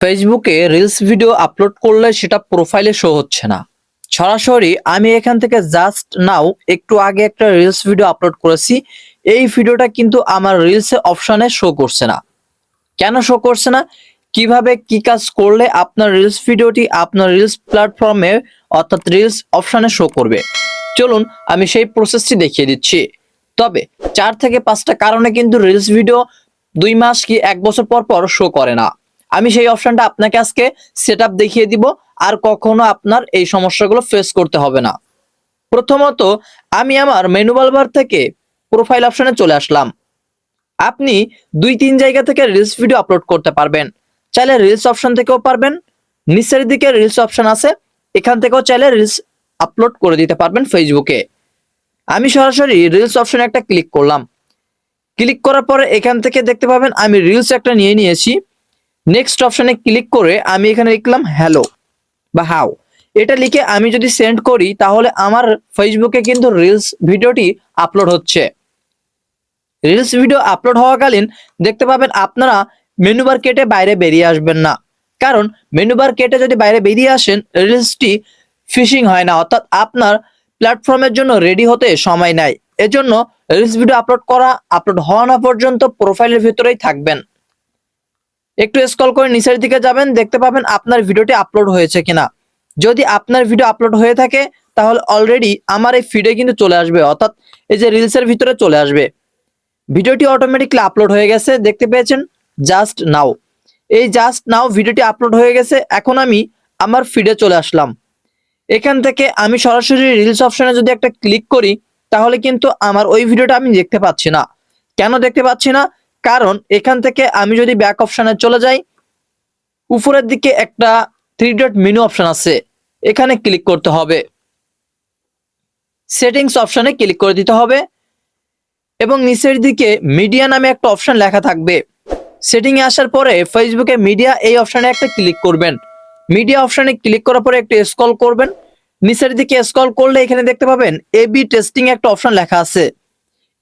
ফেসবুকে reels video upload করলে সেটা প্রোফাইলে শো হচ্ছে না। সরাসরি আমি এখান থেকে জাস্ট নাও একটু আগে একটা রিলস ভিডিও আপলোড করেছি। এই ভিডিওটা কিন্তু আমার রিলস অপশনে শো করছে না। কেন শো করছে না? কীভাবে কি কাজ করলে আপনার রিলস ভিডিওটি আপনার রিলস প্ল্যাটফর্মে অর্থাৎ রিলস অপশনে শো করবে? চলুন আমি সেই প্রসেসটি দেখিয়ে দিচ্ছি। তবে চার থেকে পাঁচটা কারণে কিন্তু রিলস ভিডিও দুই মাস কি এক বছর পর পর শো করে না। আমি সেই অপশনটা আপনাকে আজকে সেট দেখিয়ে দিব, আর কখনো আপনার এই সমস্যাগুলো ফেস করতে হবে না। প্রথমত, আমি আমার মেনু বার থেকে প্রোফাইল অপশনে চলে আসলাম। আপনি দুই তিন জায়গা থেকে রিলস ভিডিও আপলোড করতে পারবেন। চাইলে রিলস অপশন থেকেও পারবেন। নিচের দিকে রিলস অপশন আছে, এখান থেকেও চাইলে রিলস আপলোড করে দিতে পারবেন ফেসবুকে আমি সরাসরি রিলস অপশনে একটা ক্লিক করলাম। ক্লিক করার পরে এখান থেকে দেখতে পাবেন আমি রিলস একটা নিয়ে নিয়েছি। নেক্সট অপশনে ক্লিক করে আমি এখানে লিখলাম হ্যালো বা হাও এটা লিখে আমি যদি সেন্ড করি, তাহলে আমার ফেসবুকে কিন্তু রিলস ভিডিওটি আপলোড হচ্ছে। রিলস ভিডিও আপলোড হওয়াকালীন দেখতে পাবেন আপনারা মেনু বার কেটে বাইরে বেরিয়ে আসবেন না। কারণ মেনু বার কেটে যদি বাইরে বেরিয়ে আসেন রিলসটি ফিশিং হয় না। অর্থাৎ আপনার প্ল্যাটফর্মের জন্য রেডি হতে সময় নাই। এজন্য রিলস ভিডিও আপলোড করা আপলোড হওয়া না পর্যন্ত প্রোফাইলের ভিতরেই থাকবেন। একটু স্ক্রল করে নিচের দিকে যাবেন, দেখতে পাবেন আপনার ভিডিওটি আপলোড হয়েছে কিনা। যদি আপনার ভিডিও আপলোড হয়ে থাকে, তাহলে অলরেডি আমার এই ফিডে কিন্তু চলে আসবে, অর্থাৎ এই যে রিলসের ভিতরে চলে আসবে। ভিডিওটি অটোমেটিকলি আপলোড হয়ে গেছে, দেখতে পেয়েছেন? জাস্ট নাও এই জাস্ট নাও ভিডিওটি আপলোড হয়ে গেছে, এখন আমি আমার ফিডে চলে আসলাম। এখান থেকে আমি সরাসরি রিলস অপশনে যদি একটা ক্লিক করি, তাহলে কিন্তু আমার ওই ভিডিওটা আমি দেখতে পাচ্ছি না। কেন দেখতে পাচ্ছি না? কারণ এখান থেকে আমি যদি ব্যাক অপশনে চলে যাই, উপরের দিকে একটা থ্রি ডট মেনু অপশন আছে, এখানে ক্লিক করতে হবে। সেটিংস অপশনে ক্লিক করে দিতে হবে এবং নিচের দিকে মিডিয়া নামে একটা অপশন লেখা থাকবে। সেটিং এ আসার পরে ফেসবুকে মিডিয়া এই অপশনে একটা ক্লিক করবেন। মিডিয়া অপশনে ক্লিক করার পরে একটু স্ক্রল করবেন। নিচের দিকে স্ক্রল করলে এখানে দেখতে পাবেন এবি টেস্টিং একটা অপশন লেখা আছে।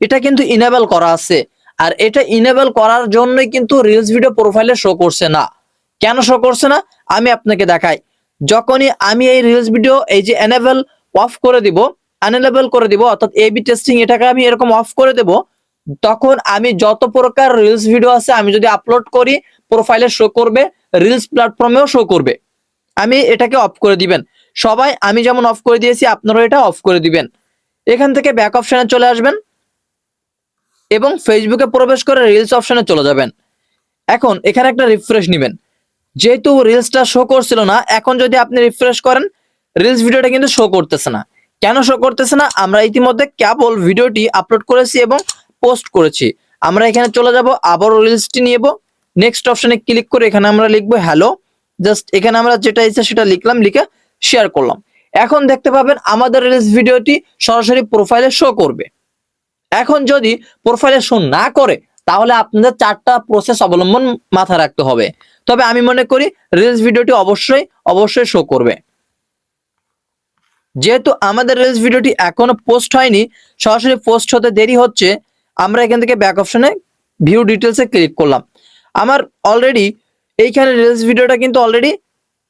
এটা কিন্তু ইনেবল করা আছে। আর এটা ইনেবল করার জন্যই কিন্তু রিলস ভিডিও প্রোফাইলে শো করছে না। কেন শো করছে না? আমি আপনাকে দেখাই। যখনই আমি এই রিলস ভিডিও এই যে এনেবল অফ করে দিব আনএনেবল করে দিব, অর্থাৎ এবি টেস্টিং এটাকে আমি এরকম অফ করে দেব, তখন আমি যত প্রকার রিলস ভিডিও আছে, আমি যদি আপলোড করি প্রোফাইলে শো করবে রিলস প্ল্যাটফর্মেও শো করবে। আমি এটাকে অফ করে দিবেন। সবাই, আমি যেমন অফ করে দিয়েছি, আপনারাও এটা অফ করে দিবেন। এখান থেকে ব্যাক অপশনে চলে আসবেন। এবং ফেসবুকে প্রবেশ করে রিলস অপশনে চলে যাবেন। এখন এখানে একটা রিফ্রেশ নেবেন। যেহেতু রিলসটা শো করছিল না, এখন যদি আপনি রিফ্রেশ করেন রিলস ভিডিওটা কিন্তু শো করতেছে না। কেন শো করতেছে না? আমরা ইতিমধ্যে কেবল ভিডিওটি আপলোড করেছি এবং পোস্ট করেছি। আমরা এখানে চলে যাব, আবারও রিলসটি নিয়ে নেক্সট অপশনে ক্লিক করে এখানে আমরা লিখব হ্যালো জাস্ট এখানে আমরা যেটা ইচ্ছা সেটা লিখলাম, লিখে শেয়ার করলাম। এখন দেখতে পাবেন আমাদের রিলস ভিডিওটি সরাসরি প্রোফাইলে শো করবে। এখন যদি প্রোফাইলে শো না করে, তাহলে আপনাদের চারটা প্রসেস অবলম্বন মাথায় রাখতে হবে। তবে আমি মনে করি রিলস ভিডিওটি অবশ্যই অবশ্যই শো করবে। যেহেতু আমাদের রিলস ভিডিওটি এখনও পোস্ট হয়নি, সরাসরি পোস্ট হতে দেরি হচ্ছে, আমরা এখান থেকে ব্যাক অপশনে ভিউ ডিটেলসে ক্লিক করলাম। আমার অলরেডি এইখানে রিলস ভিডিওটা কিন্তু অলরেডি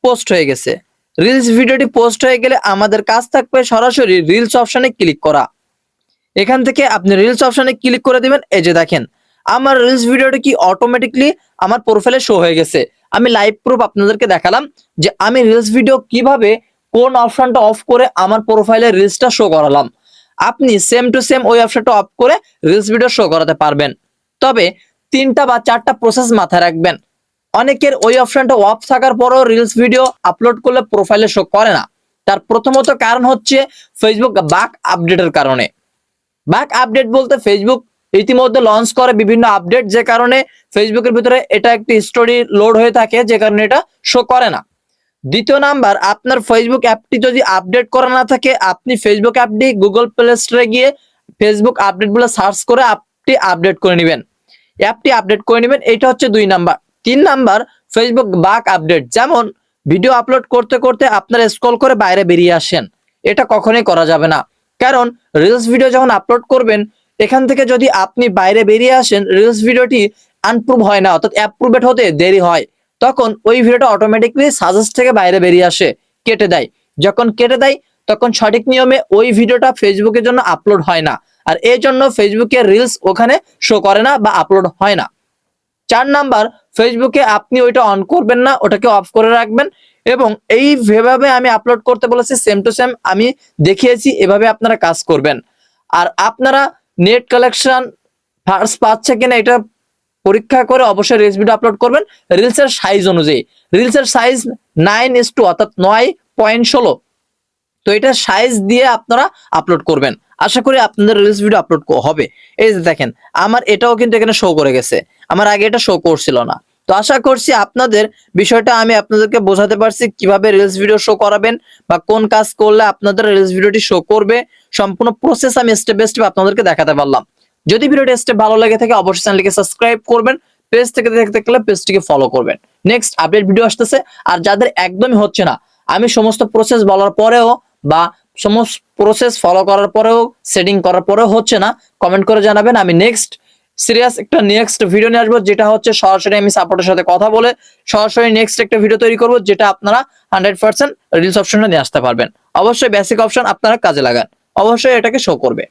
পোস্ট হয়ে গেছে। রিলস ভিডিওটি পোস্ট হয়ে গেলে আমাদের কাজ থাকবে সরাসরি রিলস অপশনে ক্লিক করা। এখান থেকে আপনি রিলস অপশনে ক্লিক করে দিবেন। এই যে দেখেন, আমার রিলস ভিডিওটা কি অটোমেটিকলি আমার প্রোফাইলে শো হয়ে গেছে। আমি লাইভ প্রুফ আপনাদেরকে দেখালাম যে আমি রিলস ভিডিও কীভাবে কোন অপশনটা অফ করে আমার প্রোফাইলে রিলসটা শো করালাম। আপনি সেম টু সেম ওই অপশনটা অফ করে রিলস ভিডিও শো করাতে পারবেন। তবে তিনটা বা চারটা প্রসেস মাথায় রাখবেন। অনেকের ওই অপশনটা অফ থাকার পরও রিলস ভিডিও আপলোড করলে প্রোফাইলে শো করে না। তার প্রথমত কারণ হচ্ছে ফেসবুক বাক আপডেটের কারণে। বাক আপডেট বলতে ফেসবুক ইতিমধ্যে লঞ্চ করে বিভিন্ন আপডেট যে কারণে ফেসবুকের ভিতরে এটা একটি স্টোরি লোড হয়ে থাকে, যে কারণে এটা শো করে না। দ্বিতীয় নাম্বার আপনার ফেসবুক অ্যাপটি যদি আপডেট করা না থাকে, আপনি ফেসবুক অ্যাপটি গুগল প্লে স্টোরে গিয়ে ফেসবুক আপডেট বলে সার্চ করে অ্যাপটি আপডেট করে নেবেন। অ্যাপটি আপডেট করে নেবেন, এটা হচ্ছে দুই নাম্বার তিন নাম্বার ফেসবুক বাক আপডেট যেমন ভিডিও আপলোড করতে করতে আপনার স্ক্রল করে বাইরে বেরিয়ে আসেন। এটা কখনোই করা যাবে না। কারণ রিলস ভিডিও যখন আপলোড করবেন, এখান থেকে যদি আপনি বাইরে বেরিয়ে আসেন রিলস ভিডিওটি আনপ্রুভ হয় না, অর্থাৎ অ্যাপ্রুভেড হতে দেরি হয়, তখন ওই ভিডিওটা অটোমেটিকলি সাজেস্ট থেকে বাইরে বেরিয়ে আসে, কেটে দেয়। যখন কেটে দেয়, তখন সঠিক নিয়মে ওই ভিডিওটা ফেসবুকের জন্য আপলোড হয় না, আর এই জন্য ফেসবুকের রিলস ওখানে শো করে না বা আপলোড হয় না। চার নাম্বার ফেসবুকে আপনি ওইটা অন করবেন না, ওটাকে অফ করে রাখবেন এবং এই যেভাবে আমি আপলোড করতে বলেছি সেম টু সেম আমি দেখিয়েছি, এভাবে আপনারা কাজ করবেন। আর আপনারা নেট কালেকশন ফার্স্ট পাচ্ছে কিনা এটা পরীক্ষা করে অবশ্যই রিলস ভিডিও আপলোড করবেন। রিলসের সাইজ অনুযায়ী। রিলসের সাইজ নাইন ইস টু অর্থাৎ নয় পয়েন্ট ষোলো। তো এটা সাইজ দিয়ে আপনারা আপলোড করবেন। আশা করি আপনাদের রিলস ভিডিও আপলোড হবে। এই যে দেখেন, আমার এটাও কিন্তু এখানে শো করে গেছে। আমার আগে এটা শো করছিল না। তো আশা করছি আপনাদের বিষয়টা আমি আপনাদেরকে বোঝাতে পারছি, কীভাবে রিলস ভিডিও শো করাবেন বা কোন কাজ করলে আপনাদের রিলস ভিডিওটি শো করবে। সম্পূর্ণ প্রসেস আমি স্টেপ বাই স্টেপ আপনাদেরকে দেখাতে পারলাম। যদি ভিডিওটি স্টেপ ভালো লাগে থাকে, অবশ্যই চ্যানেলকে সাবস্ক্রাইব করবেন পেজ থেকে দেখতে গেলে পেজটিকে ফলো করবেন। নেক্সট আপডেট ভিডিও আসতেছে। আর যাদের একদমই হচ্ছে না, আমি সমস্ত প্রসেস বলার পরেও বা সমস্ত প্রসেস ফলো করার পরেও সেটিং করার পরেও হচ্ছে না কমেন্ট করে জানাবেন। আমি নেক্সট সিরিয়াস একটা নেক্সট ভিডিও নিয়ে আসব, যেটা হচ্ছে সরাসরি আমি সাপোর্টের সাথে কথা বলে সরাসরি নেক্সট একটা ভিডিও তৈরি করব, যেটা আপনারা হান্ড্রেড পার্সেন্ট রিলস অপশনটা নিয়ে আসতে পারবেন। অবশ্যই বেসিক অপশন আপনারা কাজে লাগান। অবশ্যই এটাকে শো করবে।